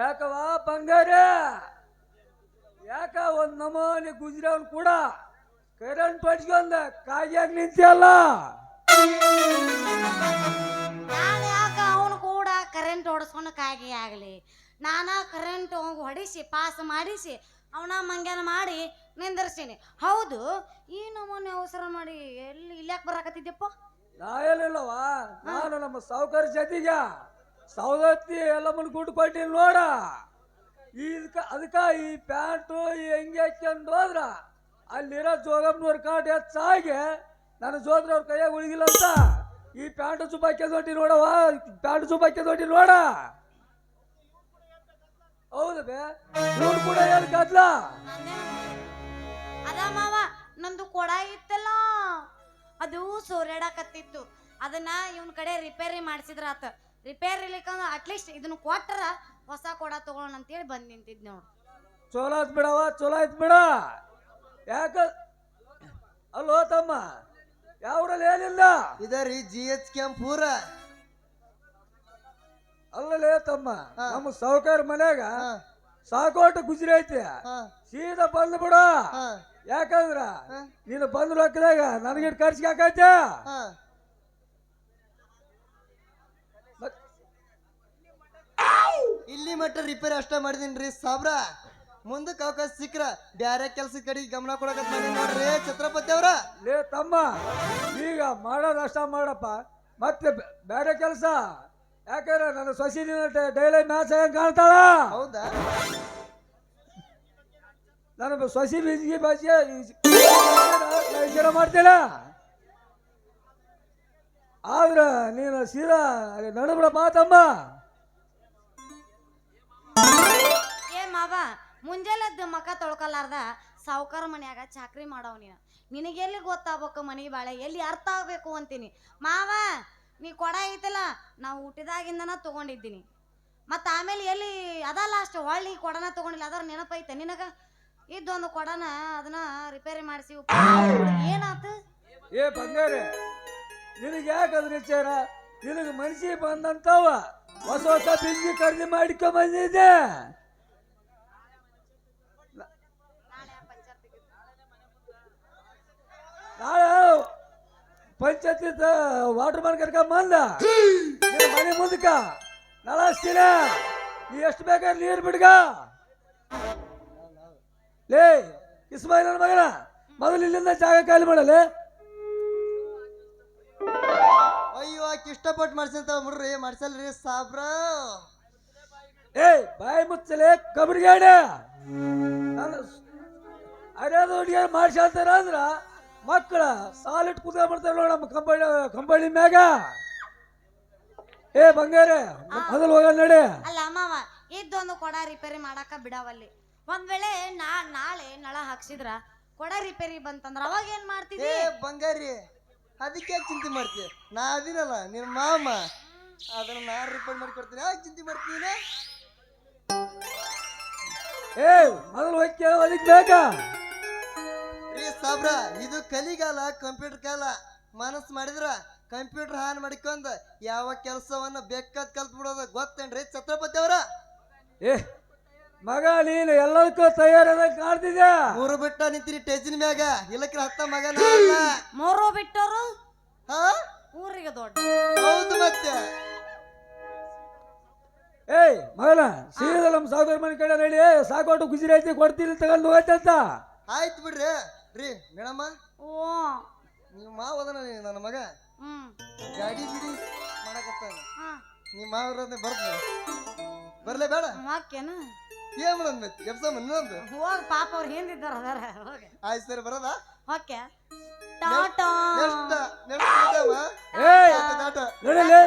ಯಾಕವ ಬಂಗಾರ? ಯಾಕ ಒಂದ್ ನಮೂನಿ ಗುಜ್ರವನ್ ಕೂಡ ಕರೆಂಟ್ ಪಡ್ಸ್ಕೊಂಡ ಕಾಯಿಯಾಗಿ ನಿಂತಿಯಲ್ಲ? ನಾನು ಯಾಕ ಅವನು ಕೂಡ ಕರೆಂಟ್ ಹೊಡೆಸ್ಕೊಂಡು ಕಾಗಿ ಆಗಲಿ? ನಾನಾ ಕರೆಂಟ್ ಹೊಡಿಸಿ ಪಾಸ್ ಮಾಡಿಸಿ ಅವನ ಮಂಗ್ಯಾನ ಮಾಡಿ ನಿಂದಿರ್ಸೀನಿ ಹೌದು ಈ ನಮೂನೆ ಅವಸರ ಮಾಡಿ ಎಲ್ಲಿ ಇಲ್ಯಾಕೆ ಬರಾಕತ್ತಿದ್ದಪ್ಪ ನಾ ಹೇಳಿಲ್ಲವ ನಾನು ನಮ್ಮ ಸಾವುಕಾರ ಜೊತೆಗ. ಸೌದತ್ತಿ ಎಲ್ಲಮ್ಮನ ಗುಡ್ ಕೊಟ್ಟಿಲ್ಲ ನೋಡ. ಇದಕ್ಕ ಅದಕ್ಕ ಈ ಪ್ಯಾಂಟು ಈ ಹೆಂಗೆ ಹಾಕ್ಯಂಡು ಹೋದ್ರ ಅಲ್ಲಿರೋ ಜೋಗಮ್ಮನವ್ರ ಕಾಟ್ ಹೆಚ್ಚಾಗಿ ನನ್ನ ಜೋದ್ರ ಅವ್ರ ಕೈಯಾಗ ಉಳಿಗಿಲ್ಲ ಅಂತ ಈ ಪ್ಯಾಂಟು ಚುಪಾಕಿ ದೊಡ್ಡಿ ನೋಡವ ಪ್ಯಾಂಟು ಚುಪಾಕಿ ದೊಡ್ಡಿ ನೋಡ. ಹೌದು ಬೇ. ನೋಡು ಕೂಡ ಏನು ಗದ್ಲ? ಅದ ಮಾವ, ನಂದು ಕೊಡ ಇತ್ತಲ್ಲ. ಅದು ಸೋರ್ಯಾಡಕತ್ತಿತ್ತು. ಅದನ್ನ ಇವನ್ ಕಡೆ ರಿಪೇರಿ ಮಾಡಿಸಿದ್ರ ಆತ ರಿಪೇರಿ ಇರ್ಲಿಕ್ಕಂದ್ರೆ ಅಟ್ಲೀಸ್ಟ್ ಇದನ್ನ ಕೊಟ್ಟರ ಹೊಸ ಕೊಡ ತಗೊಳ್ಳೋಣ ಅಂತೇಳಿ ಬಂದ್ ನಿಂತಿದ್ ನೋಡು. ಚಲೋ ಆಯ್ತು ಬಿಡವ ಚಲೋ ಆಯ್ತು ಬಿಡ. ಯಾಕ? ಅಲ್ಲೋ ತಮ್ಮ ಯಾವ್ರಲ್ಲಿ ಏನಿಲ್ಲ? ಇದರಿ ಜಿ ಎಚ್ ಕೆಂ ಪೂರ ಅಲ್ಲಲೇ ತಮ್ಮ ಹಾ. ನಮ್ಮ ಸಾವುಕಾರ ಮನ್ಯಾಗ ಸಾಕೋಟ ಗುಜ್ರಿ ಐತಿ. ಸೀದಾ ಬಂದು ಬಿಡ. ಯಾಕಂದ್ರ ನೀನು ಬಂದ್ ರೊಕ್ಕದಾಗ ನನಗಿಟ್ ಖರ್ಚಿಗೆ ಹಾಕೈತೆ ಹಾ. ಮತ್- ಇಲ್ಲಿ ಮಟ್ಟ ರಿಪೇರಿ ಅಷ್ಟ ರೀ ಸಾಬ್ರ. ಮುಂದಕ್ಕೆ ಅವಕಾಶ ಸಿಕ್ಕ್ರ. ಬ್ಯಾರೆ ಕೆಲ್ಸ ಕಡೆ ಗಮನ ಕೊಡಕ ನೋಡ್ರಿ ಛತ್ರಪತಿ ಅವ್ರ. ಲೇ ತಮ್ಮ ಈಗ ಮಾಡೋದು ಅಷ್ಟ ಮಾಡಪ್ಪ. ಮತ್ತೆ ಬೇರೆ ಕೆಲಸ. ಯಾಕಂದ್ರೆ ನನ್ನ ಸೊಸಿ ಡೈಲಿ ಮ್ಯಾಚ್ ಹೆಂಗ್ ಕಾಣ್ತಾಳ? ಹೌದಾ? ನಾನು ಸೊಸಿ ಬೀಜಿಗೆ ಬಾಜಿಯ ವಿಚಾರ ಮಾಡ್ತಿಲ್ಲ ಆದ್ರ ನೀನು ಸೀದಾ ನಡುಬಿಡ ಮಾತಮ್ಮ ಮಾವ ಮುಂಜಾನೆದ್ದು ಮಕ ತೊಳ್ಕೊಲಾರ್ದ ಸಾವುಕಾರ ಮನ್ಯಾಗ ಚಾಕ್ರಿ ಮಾಡವ್ ನೀನು. ನಿನಗೆಲ್ಲಿ ಗೊತ್ತಾಗ್ಬೇಕು ಮನೆ ಬಾಳೆ? ಎಲ್ಲಿ ಅರ್ಥ ಆಗ್ಬೇಕು ಅಂತೀನಿ. ಮಾವ, ನೀ ಕೊಡ ಐತಲ್ಲ, ನಾವು ಹುಟ್ಟಿದಾಗಿಂದನ ತಗೊಂಡಿದ್ದೀನಿ. ಮತ್ತು ಆಮೇಲೆ ಎಲ್ಲಿ ಅದಲ್ಲ ಅಷ್ಟು ಹೊಳ್ಳಿ ಕೊಡನ ತಗೊಂಡಿಲ್ಲ, ಅದರ ನೆನಪೈತೆ ನಿನಗ? ಇದ್ದೊಂದು ಕೊಡನ, ಅದನ್ನ ರಿಪೇರಿ ಮಾಡಿಸಿ ಏನಾತು? ಏ ಬಂಗಾರೆ, ನಿನಗೆ ಯಾಕೆ ಅದ್ರ ವಿಚಾರ? ಮನ್ಸಿಗೆ ಬಂದಂತವ, ಹೊಸ ಹೊಸ ಬಿಂದಿ ಖರೀದಿ ಮಾಡಿಕೊಂಡ್ ಬಂದಿದ್ದೆ ನಾಳೆ ಪಂಚಾಯತಿ ವಾಟರ್ ಮ್ಯಾನ್ ಕರ್ಕ ಬಂದ. ನಿನ್ನ ಮನೆ ಮುಂದಕ್ಕ ನಳಸ್ತೀನ ನೀ ಎಷ್ಟು ಬೇಕಾದ್ರೆ ನೀರು ಬಿಡ್ಗ ಲೇ ಇಸ್ಮಾಯಿಲ್ ನನ್ನ ಮಗನ ಮೊದಲು ಇಲ್ಲಿಂದ ಜಾಗ ಖಾಲಿ ಮಾಡಲೇ. ಅಯ್ಯೋ ಆಕಿ ಇಷ್ಟಪಟ್ಟು ಮಾಡ್ಸಂತ ಬಿಡ್ರಿ ಮಾಡ್ಸಲ್ರಿ ಸಾಬ್ರ. ಏ ಬಾಯಿ ಮುಚ್ಚಲೆ ಕಬಡ್ಗಾಡೆ ಅರೆ ಅಡ್ಯಾದ ಹುಡುಗಿಯ ಮಾಡ್ಸ್ಯಾತಾರ ಅಂದ್ರ ಮಕ್ಕಳ ಸಾಲಿಟ್ ಕುತ್ಕೊಂಡ್ಬಿಡ್ತಾರ ನೋಡ ನಮ್ಮ ಕಂಬಳಿ ಕಂಬಳಿ ಮ್ಯಾಗ. ಏ ಬಂಗಾರ ಮೊದಲು ಹೋಗ ನಡೆ. ಅಲ್ಲ ಮಾವ ಇದ್ದೊಂದು ಕೊಡ ರಿಪೇರಿ ಮಾಡಾಕ ಬಿಡವಲ್ಲಿ ಒಂದ್ ವೇಳೆ ನಾ ನಾಳೆ ನಳ ಹಾಕ್ಸಿದ್ರ ಕೊಡ ರಿಪೇರಿ ಬಂತಂದ್ರ ಅವಾಗ ಏನ್ ಏ ಬಂಗಾರಿ ಅದಕ್ಕೆ ಯಾಕೆ ಚಿಂತೆ ಮಾಡ್ತೀಯ ನಾ ಅದಿನಲ್ಲ ನಿನ್ನ ಮಾಮ. ಅದನ್ನ ನಾ ರಿಪೇರ್ ಮಾಡಿ ಕೊಡ್ತೀನಿ. ಯಾಕೆ ಚಿಂತೆ ಮಾಡ್ತೀನಿ ಏ ಮೊದಲು ಹೋಗಿ ಅದಕ್ಕೆ ಬೇಕಾ? ಸಾಬ್ರ ಇದು ಕಲಿಗಾಲ ಕಂಪ್ಯೂಟರ್ ಕಾಲ. ಮನಸ್ ಮಾಡಿದ್ರ ಕಂಪ್ಯೂಟರ್ ಹಾನ್ ಮಾಡಿಕೊಂಡ್ ಯಾವ ಕೆಲಸವನ್ನ ಬೇಕಾದ್ ಕಲ್ತ್ ಬಿಡೋದು ಗೊತ್ತೇನ್ರಿ ಛತ್ರಪತಿ ಅವರ? ಏ ಮಗ ನೀನು ಎಲ್ಲದಕ್ಕೂ ತಯಾರಾದ ಕಾಣ್ತಿದ್ಯಾ? ಮೂರು ಬಿಟ್ಟ ನಿಂತಿರಿ ಟೇಜಿನ ಮ್ಯಾಗ. ಇಲ್ಲಕ್ರ ಹತ್ತ ಮಗ ಅಲ್ಲ. ಮೂರು ಬಿಟ್ಟರು? ಹಾ? ಊರಿಗೆ ದೊಡ್ಡ. ಹೌದು ಮತ್ತೆ. ಏಯ್ ಮಗನ ಸೀದಾ ನಮ್ಮ ಸಾಗರ ಮನೆ ಕಡೆ ನಡಿ ಸಾಕೋಟು ಗುಜರಾತಿ ಐತಿ ಕೊಡ್ತೀನಿ ತಗೊಂಡು ಹೋಯ್ತಂತ ಆಯ್ತು ಬಿಡ್ರಿ. ರೀ ಮೇಡಮ್ಮ. ಓ. ನಿಮ್ಮ ಮಾವ ಅದನ ನನ್ನ ಮಗ. ಹ್ಮ್. ಗಾಡಿ ಬಿಡಿ ಮಾಡಕತ್ತಾನ. ಹಾ. ನಿಮ್ಮ ಮಾವ್ರ ಬರ್ತ ಬರ್ಲೇ ಬೇಡ. ವಾಕ್ಯನ ಏನ್ ಮಾಡೋದ್ ಮತ್ತೆ? ಎಬ್ಸಮ್ಮ ಇನ್ನೊಂದು ಹೋಗ್ ಪಾಪ ಅವ್ರು ಹಿಂದಿದ್ದಾರ ಅದಾರ. ಹೋಗ. ಆಯ್ತು ಸರಿ ಬರೋದಾ? ಓಕೆ. ಟಾಟಾ. ನೆಕ್ಸ್ಟ್ ನೆಕ್ಸ್ಟ್ ಏಯ್! ದಾಟ ನಡಿಲೇ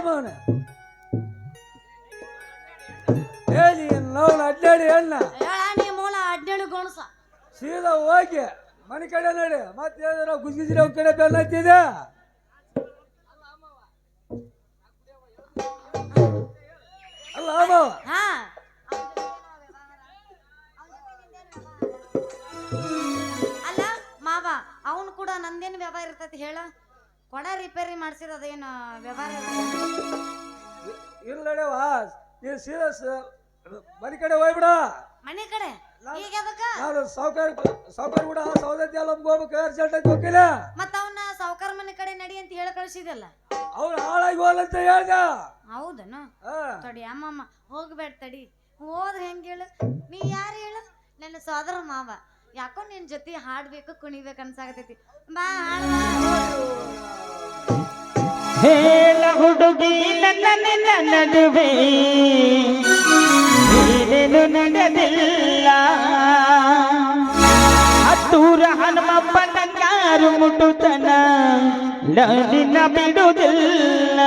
ಏ ನೀನು ನಾವು ಅಡ್ಡಾಡಿ ಅಣ್ಣ. ಹೇಳ ನೀ ಮೂಲ ಅಡ್ಡಾಡಿ ಗೊಣಸ. ಸೀದಾ ಹೋಗಿ. ಮನೆ ಕಡೆ ನೋಡಿ ಮತ್ತೆ ಗುಜಿಜಿ ಗುಜ್ಗಿಜಿರಿ ಅವ್ರ ಕಡೆ ಬೆಲ್ಲ ಹತ್ತಿದೆ ಅಲ್ಲ ಮಾವ ಹಾ. ಅಲ್ಲ ಮಾವ ಅವನು ಕೂಡ ನಂದೇನು ವ್ಯವಹಾರ ಇರ್ತೈತಿ ಹೇಳ? ಕೊಡ ರಿಪೇರಿ ಮಾಡ್ಸಿರೋದೇನು ವ್ಯವಹಾರ ಇರ್ತೈತಿ? ಇರ್ಲಡವಾ ನೀನು ಸೀದಾ ಸ- ಮನೆ ಕಡೆ ಹೋಗ್ಬಿಡ. ಮನೆ ಕಡೆ? ಈಗ ಅದಕ್ಕ ನಾನು ಸಾವುಕಾರ ಸಾವುಕಾರ ಕೂಡ ಸೌದತ್ತಿ ಅಲ್ಲ ಹೋಗ್ಬೇಕು ಅರ್ಜೆಂಟ್ ಆಗಿ ಹೋಗಿಲ್ಲ ಮತ್ತ ಅವನ್ನ ಸಾವುಕಾರ ಮನೆ ಕಡೆ ನಡಿ ಅಂತ ಹೇಳಿ ಕಳ್ಸಿದಲ್ಲ ಅವ್ರು ಹಾಳಾಗಿ ಹೋಗಲ್ಲಂತ ಹೇಳ್ದ. ಹೌದನ. ತಡಿ ಅಮ್ಮಮ್ಮ ಹೋಗ್ಬೇಡ ತಡಿ. ಹೋದ್ರೆ ಹೆಂಗೆ ಹೇಳು? ನೀ ಯಾರು ಹೇಳು? ನನ್ನ ಸೋದರ ಮಾವ. ಯಾಕೋ ನಿನ್ ಜೊತೆ ಹಾಡ್ಬೇಕು ಕುಣಿಬೇಕು ಅನ್ಸಾಗತೈತಿ ಬಾ ಹಾಡ ಬಾ. ಹೇಳ ಹುಡುಗಿ ನನ್ನ ನಿನ್ನ ನಡುವೆ. ಏನೇನು ನಡೆದಿಲ್ಲ. ಹತ್ತೂರ ಹನುಮಪ್ಪನ ಕಾರು ಮುಟುತನ ನದಿನ ಬಿಡುವುದಿಲ್ಲ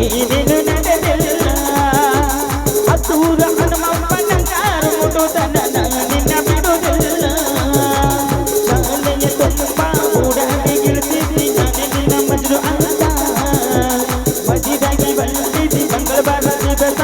ನೀರಿನು ನಡೆದಿಲ್ಲ ಹತ್ತೂರ ಹನುಮಪ್ಪನಂಗಾರ ಮುಡುದನ ನಿನ್ನ ಬಿಡುದಿಲ್ಲ ಶಾಲೆಯ ತುಂಬ ಉಡಾಡಿ ಗಿಳಿಸಿದ್ದಿ ನನಗಿನ ಮಜ್ರು ಅಂತ ಮಜಿದಾಗಿ ಬಂದಿದ್ದಿ ಮಂಗಳವಾರ ದಿವಸ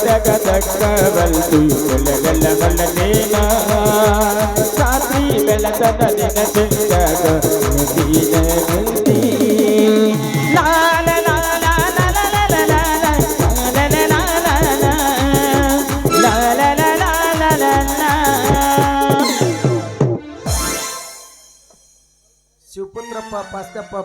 ಬಿಟ್ಟು ಬಂದಾಗ ತಕ್ಕವಲ್ತು ಬೆಳಗಲ್ಲ ಹೊಲನೇನ ರಾತ್ರಿ ಬೆಳತನ ನೆನಸಿದಾಗ ನದಿನ ನಿಂತಿ ಲಾಲ ಲಾಲ ಲಾಲ ಲಾಲ ಲಾಲ ಲಾಲ ಲಾಲ ಲಾಲ ಲಾಲ ಲಾಲ ಲಾಲ ಶಿವಪುತ್ರಪ್ಪ ಪಾಸ್ತಪ್ಪ